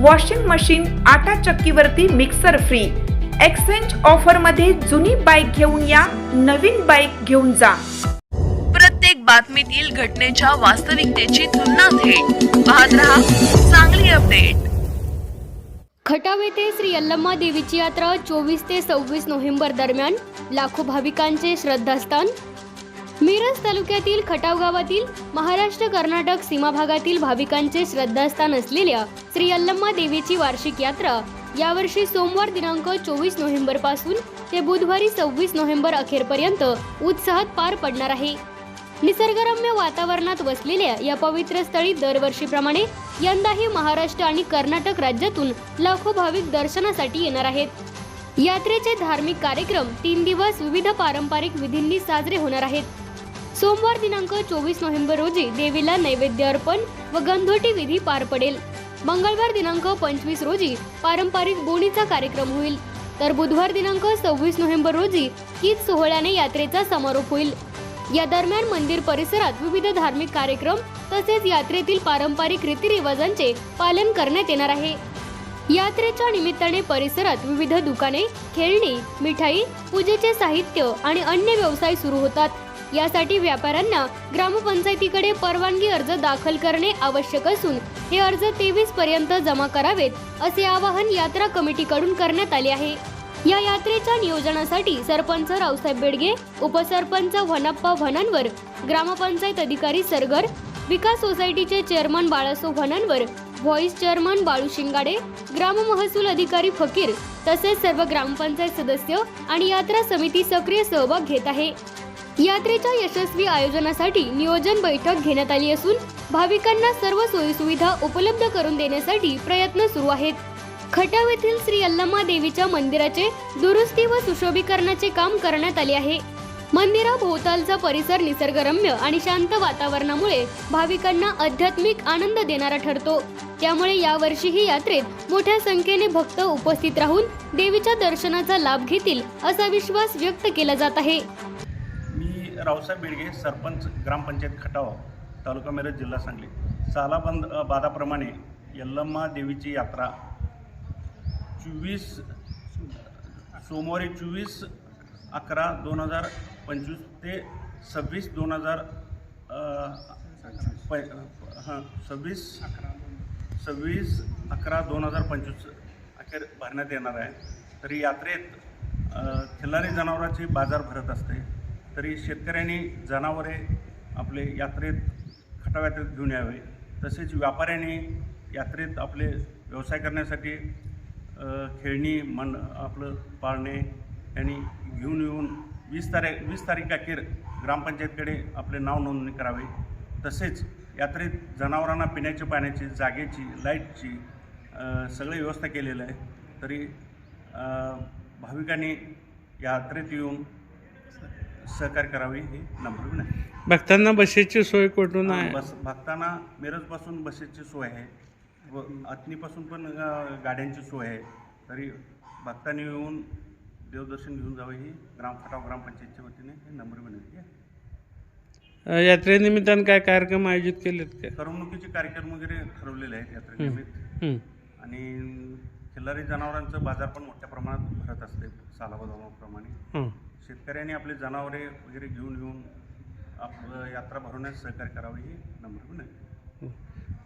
Washing machine आटा चक्कीवरती mixer free exchange ऑफरमध्ये जुनी बाईक घेऊन या नवीन बाईक घेऊन जा. प्रत्येक बातमीतील घटनेच्या वास्तविकतेची तुलना थेट. पाहत रहा चांगली अपडेट खटाव येथे श्री यल्लम्मा देवीची यात्रा चोवीस ते सव्वीस नोव्हेंबर दरम्यान लाखो भाविकांचे श्रद्धास्थान मिरज तालुक्यातील खटाव गावातील महाराष्ट्र कर्नाटक सीमा भागातील भाविकांचे श्रद्धास्थान असलेल्या श्री अल्लम्मा देवीची वार्षिक यात्रा यावर्षी सोमवार दिनांक चोवीस नोव्हेंबरपासून ते बुधवारी सव्वीस नोव्हेंबर अखेरपर्यंत उत्साहात पार पडणार आहे. निसर्गरम्य वातावरणात वसलेल्या या पवित्र स्थळी दरवर्षीप्रमाणे यंदाही महाराष्ट्र आणि कर्नाटक राज्यातून लाखो भाविक दर्शनासाठी येणार आहेत. यात्रेचे धार्मिक कार्यक्रम तीन दिवस विविध पारंपरिक विधींनी साजरे होणार आहेत. सोमवार दिनांक चोवीस नोव्हेंबर रोजी देवीला नैवेद्य अर्पण व गंधोटी विधी पार पडेल. मंगळवार दिनांक पंचवीस रोजी पारंपरिक बोणीचा कार्यक्रम होईल. तर बुधवार दिनांक सव्वीस नोव्हेंबर रोजी कीच सोहळ्याने यात्रेचा समारोप होईल. या दरम्यान मंदिर परिसरात विविध धार्मिक कार्यक्रम तसेच यात्रेतील पारंपरिक रीतिरिवाजांचे पालन करण्यात येणार आहे. यात्रेच्या निमित्ताने परिसरात विविध दुकाने खेळणी मिठाई पूजेचे साहित्य आणि अन्य व्यवसाय सुरू होतात. यासाठी व्यापाऱ्यांना ग्रामपंचायतीकडे परवानगी अर्ज दाखल करणे आवश्यक असून हे अर्ज तेवीस पर्यंत जमा करावेत असे आवाहन यात्रा कमिटीकडून करण्यात आले आहे. या यात्रेच्या नियोजनासाठी सरपंच रावसाहेब बेडगे उपसरपंच वनप्पा वनांवर ग्रामपंचायत अधिकारी सरगर विकास सोसायटीचे चेअरमन बाळासो वनांवर व्हॉइस चेअरमन बाळू शिंगाडे ग्राम महसूल अधिकारी फकीर तसेच सर्व ग्रामपंचायत सदस्य आणि यात्रा समिती सक्रिय सहभाग घेत आहे. यात्रेच्या यशस्वी आयोजनासाठी नियोजन बैठक घेण्यात आली असून भाविकांना सर्व सोयीसुविधा उपलब्ध करून देण्यासाठी प्रयत्न सुरू आहेत. खटाव येथील श्री अल्लम्मा देवीच्या मंदिराचे दुरुस्ती व सुशोभीकरणाचे काम करण्यात आले आहे. मंदिराभोवतालचा परिसर निसर्गरम्य आणि शांत वातावरणामुळे भाविकांना आध्यात्मिक आनंद देणारा ठरतो. त्यामुळे यावर्षीही यात्रेत मोठ्या संख्येने भक्त उपस्थित राहून देवीच्या दर्शनाचा लाभ घेतील असा विश्वास व्यक्त केला जात आहे. रावसाहेब बेडगे सरपंच ग्रामपंचायत खटाव तालुका मिरज जिल्हा सांगली. सालाबंद बाधाप्रमाणे बादाप्रमाणे यल्लम्मा देवीची यात्रा चोवीस सोमवारी चोवीस अकरा दोन हजार पंचवीस ते सव्वीस दोन हजार प हां सव्वीस सव्वीस अकरा दोन हजार पंचवीस अखेर भरण्यात येणार आहे. तरी यात्रेत खिल्लारी जनावरांची बाजार भरत असते. तरी शेतकऱ्यांनी जनावरे आपले यात्रेत खटाव यात्रेत घेऊन यावे. तसेच व्यापाऱ्यांनी यात्रेत आपले व्यवसाय करण्यासाठी खेळणी मन आपलं पाळणे यांनी घेऊन येऊन वीस तारीख वीस तारीख अखेर ग्रामपंचायतकडे आपले नाव नोंदणी करावे. तसेच यात्रेत जनावरांना पिण्याच्या पाण्याची जागेची लाईटची सगळी व्यवस्था केलेलं आहे. तरी भाविकांनी यात्रेत येऊन सहकार्य करावे ही नम्र विनंती. भक्तांना बसेची सोय कुठून आहे? बस भक्तांना मिरजपासून बसेसची सोय आहे. व अतनीपासून पण गाड्यांची सोय आहे. तरी भक्तांनी येऊन देवदर्शन घेऊन जावे ही ग्राम खटाव ग्रामपंचायतच्या वतीने ही नम्र विनंती आहे. अ, यात्रेनिमित्तानं काय कार्यक्रम आयोजित केलेत काय करमणुकीचे कार्यक्रम वगैरे ठरवलेले आहेत यात्रेनिमित्त. हं. आणि खिल्लारी जनावरांचं बाजार पण मोठ्या प्रमाणात भरत असते सालाबादाप्रमाणे हं. शेतकऱ्यांनी आपले जनावरे वगैरे घेऊन येऊन आपलं यात्रा भरवण्यास सहकार्य करावे ही नम्र विनंती.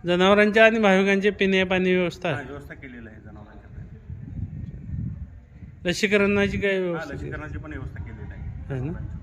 जनावरांच्या आणि भाविकांची पिण्या पाणी व्यवस्था? हा, व्यवस्था केलेली आहे जनावरांच्या लसीकरणाची काय हा व्यवस्था? लसीकरणाची पण व्यवस्था केलेली आहे. आहे ना? जनावरांची.